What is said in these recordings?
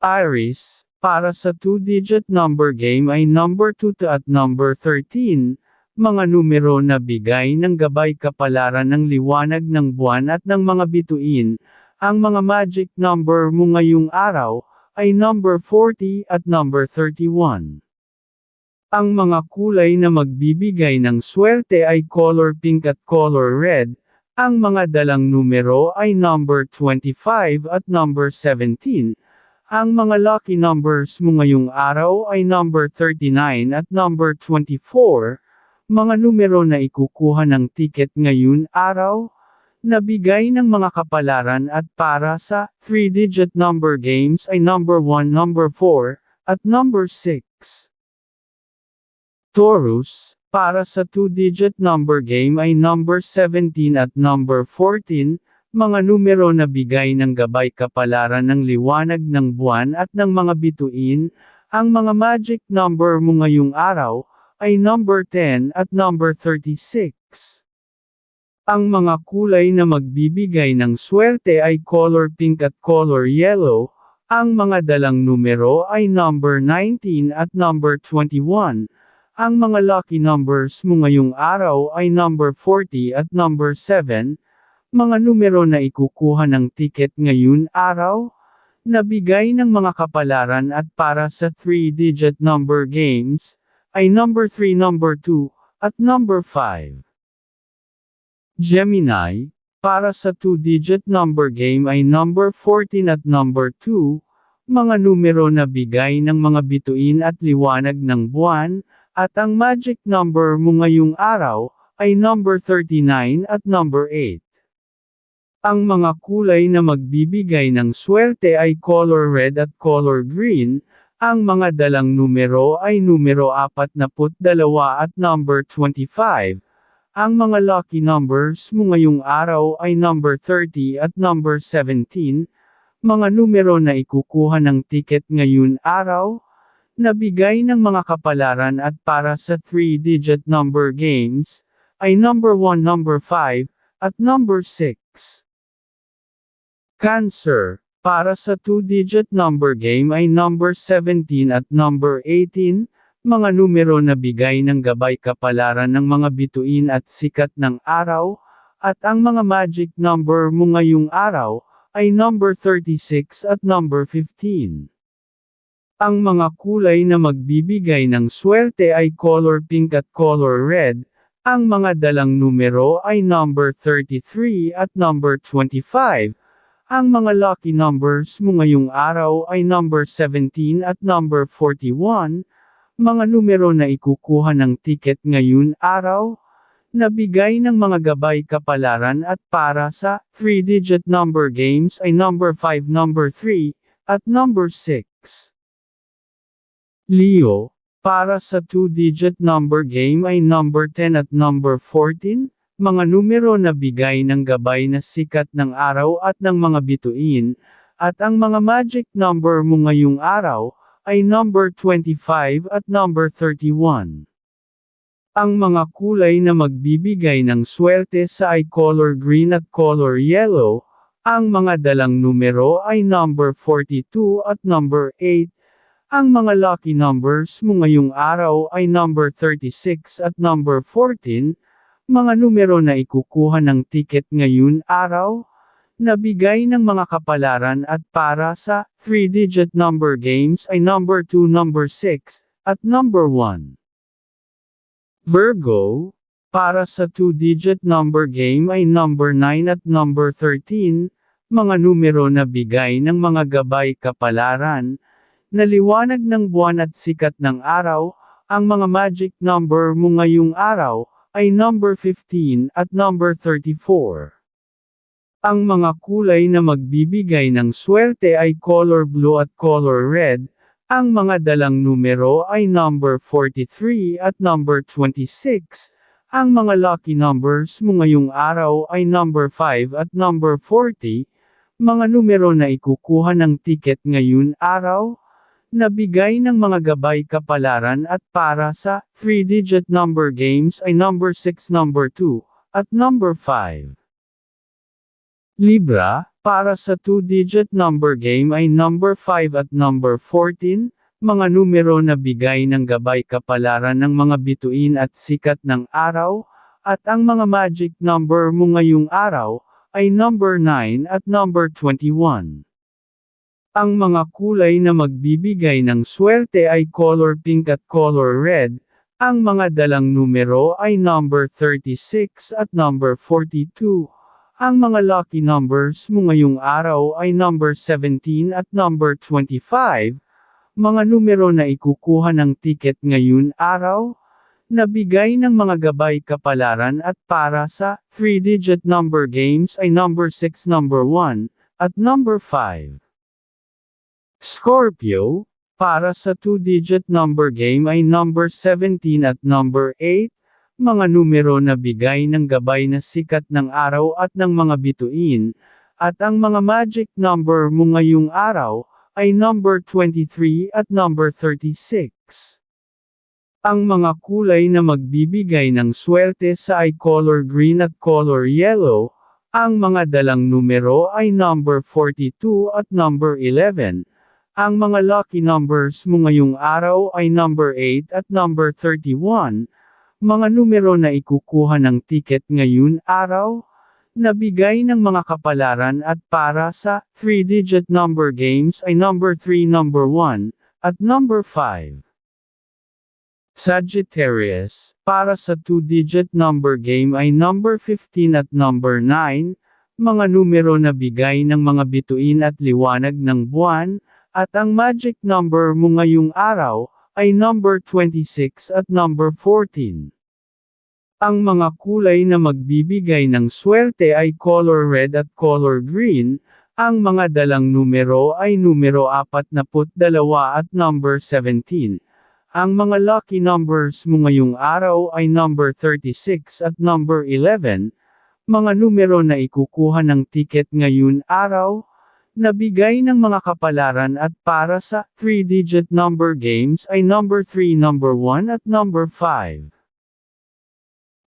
Iris, para sa 2-digit number game ay number 2 at number 13, mga numero na bigay ng gabay kapalaran ng liwanag ng buwan at ng mga bituin. Ang mga magic number mo ngayong araw ay number 40 at number 31. Ang mga kulay na magbibigay ng swerte ay color pink at color red. Ang mga dalang numero ay number 25 at number 17. Ang mga lucky numbers mo ngayong araw ay number 39 at number 24, mga numero na ikukuha ng ticket ngayon araw, nabigay ng mga kapalaran at para sa 3-digit number games ay number 1, number 4, at number 6. Taurus, para sa 2-digit number game ay number 17 at number 14, mga numero na bigay ng gabay kapalaran ng liwanag ng buwan at ng mga bituin, ang mga magic number mo ngayong araw, ay number 10 at number 36. Ang mga kulay na magbibigay ng swerte ay color pink at color yellow, ang mga dalang numero ay number 19 at number 21. Ang mga lucky numbers mo ngayong araw ay number 40 at number 7, mga numero na ikukuha ng ticket ngayon araw, nabigay ng mga kapalaran at para sa 3-digit number games, ay number 3, number 2, at number 5. Gemini, para sa 2-digit number game ay number 14 at number 2, mga numero na bigay ng mga bituin at liwanag ng buwan, at ang magic number mo ngayong araw, ay number 39 at number 8. Ang mga kulay na magbibigay ng swerte ay color red at color green, ang mga dalang numero ay numero 42 at number 25. Ang mga lucky numbers mo ngayong araw ay number 30 at number 17, mga numero na ikukuha ng ticket ngayon araw, nabigay ng mga kapalaran at para sa 3-digit number games, ay number 1, number 5, at number 6. Cancer, para sa 2-digit number game ay number 17 at number 18, mga numero na bigay ng gabay kapalaran ng mga bituin at sikat ng araw, at ang mga magic number mo ngayong araw, ay number 36 at number 15. Ang mga kulay na magbibigay ng swerte ay color pink at color red, ang mga dalang numero ay number 33 at number 25, ang mga lucky numbers mo ngayong araw ay number 17 at number 41, mga numero na ikukuha ng ticket ngayon araw, nabigay ng mga gabay kapalaran at para sa 3-digit number games ay number 5, number 3, at number 6. Leo, para sa 2-digit number game ay number 10 at number 14, mga numero na bigay ng gabay na sikat ng araw at ng mga bituin, at ang mga magic number mo ngayong araw, ay number 25 at number 31. Ang mga kulay na magbibigay ng swerte sa ay color green at color yellow, ang mga dalang numero ay number 42 at number 8, ang mga lucky numbers mo ngayong araw ay number 36 at number 14, mga numero na ikukuha ng ticket ngayon araw, nabigay ng mga kapalaran at para sa 3-digit number games ay number 2, number 6, at number 1. Virgo, para sa 2-digit number game ay number 9 at number 13, mga numero na bigay ng mga gabay kapalaran, naliwanag ng buwan at sikat ng araw, ang mga magic number mo ngayong araw, ay number 15 at number 34. Ang mga kulay na magbibigay ng swerte ay color blue at color red, ang mga dalang numero ay number 43 at number 26, ang mga lucky numbers mo ngayong araw ay number 5 at number 40, mga numero na ikukuha ng ticket ngayon araw, Nabigay ng mga gabay kapalaran at para sa 3-digit number games ay number 6, number 2, at number 5. Libra, Para sa 2-digit number game ay number 5 at number 14, mga numero na bigay ng gabay kapalaran ng mga bituin at sikat ng araw, at ang mga magic number mo ngayong araw, ay number 9 at number 21. Ang mga kulay na magbibigay ng swerte ay color pink at color red, ang mga dalang numero ay number 36 at number 42. Ang mga lucky numbers mo ngayong araw ay number 17 at number 25. Mga numero na ikukuha ng ticket ngayon araw, nabigay ng mga gabay kapalaran at para sa 3-digit number games ay number 6 number 1, at number 5. Scorpio, para sa 2-digit number game ay number 17 at number 8, mga numero na bigay ng gabay na sikat ng araw at ng mga bituin, at ang mga magic number mo ngayong araw, ay number 23 at number 36. Ang mga kulay na magbibigay ng swerte sa ay color green at color yellow, ang mga dalang numero ay number 42 at number 11. Ang mga lucky numbers mo ngayong araw ay number 8 at number 31, mga numero na ikukuha ng ticket ngayon araw, nabigay ng mga kapalaran at para sa 3-digit number games ay number 3 number 1, at number 5. Sagittarius, para sa 2-digit number game ay number 15 at number 9, mga numero na bigay ng mga bituin at liwanag ng buwan, at ang magic number mo ngayong araw, ay number 26 at number 14. Ang mga kulay na magbibigay ng swerte ay color red at color green, ang mga dalang numero ay numero 42 at number 17. Ang mga lucky numbers mo ngayong araw ay number 36 at number 11, mga numero na ikukuha ng ticket ngayon araw, Nabigay ng mga kapalaran at para sa 3-digit number games ay number 3 number 1 at number 5.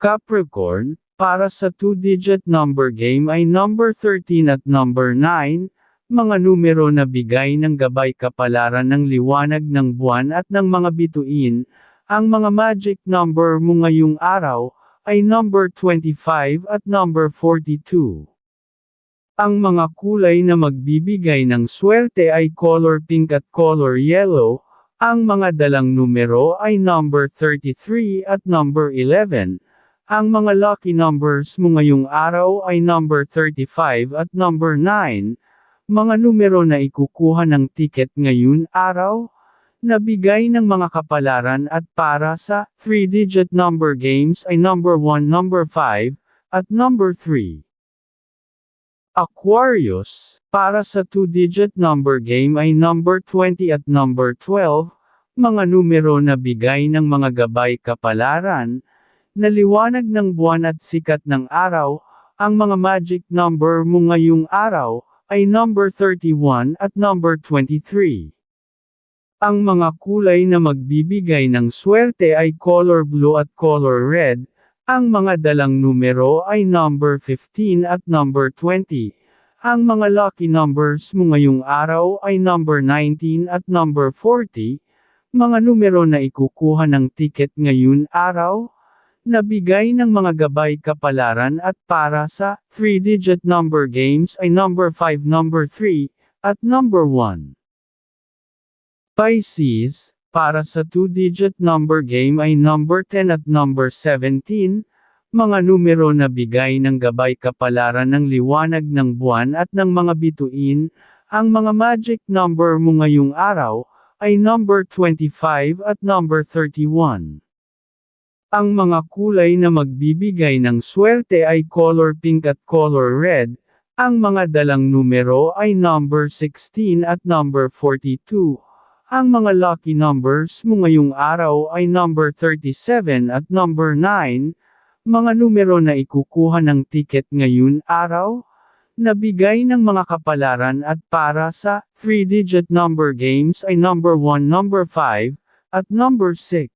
Capricorn, para sa 2-digit number game ay number 13 at number 9, mga numero na bigay ng gabay kapalaran ng liwanag ng buwan at ng mga bituin, ang mga magic number mo ngayong araw, ay number 25 at number 42. Ang mga kulay na magbibigay ng swerte ay color pink at color yellow, ang mga dalang numero ay number 33 at number 11. Ang mga lucky numbers mo ngayong araw ay number 35 at number 9. Mga numero na ikukuha ng ticket ngayon araw, nabigay ng mga kapalaran at para sa 3-digit number games ay number 1 number 5, at number 3. Aquarius, para sa 2-digit number game ay number 20 at number 12, mga numero na bigay ng mga gabay kapalaran, na liwanag ng buwan at sikat ng araw, ang mga magic number mo ngayong araw, ay number 31 at number 23. Ang mga kulay na magbibigay ng swerte ay color blue at color red, ang mga dalang numero ay number 15 at number 20. Ang mga lucky numbers mo ngayong araw ay number 19 at number 40. Mga numero na ikukuha ng ticket ngayon araw, nabigay ng mga gabay kapalaran at para sa 3-digit number games ay number 5 number 3, at number 1. Pisces, para sa 2-digit number game ay number 10 at number 17, mga numero na bigay ng gabay kapalaran ng liwanag ng buwan at ng mga bituin, ang mga magic number mo ngayong araw, ay number 25 at number 31. Ang mga kulay na magbibigay ng swerte ay color pink at color red, ang mga dalang numero ay number 16 at number 42. Ang mga lucky numbers mo ngayong araw ay number 37 at number 9, mga numero na ikukuha ng ticket ngayon araw, nabigay ng mga kapalaran at para sa 3-digit number games ay number 1 number 5, at number 6.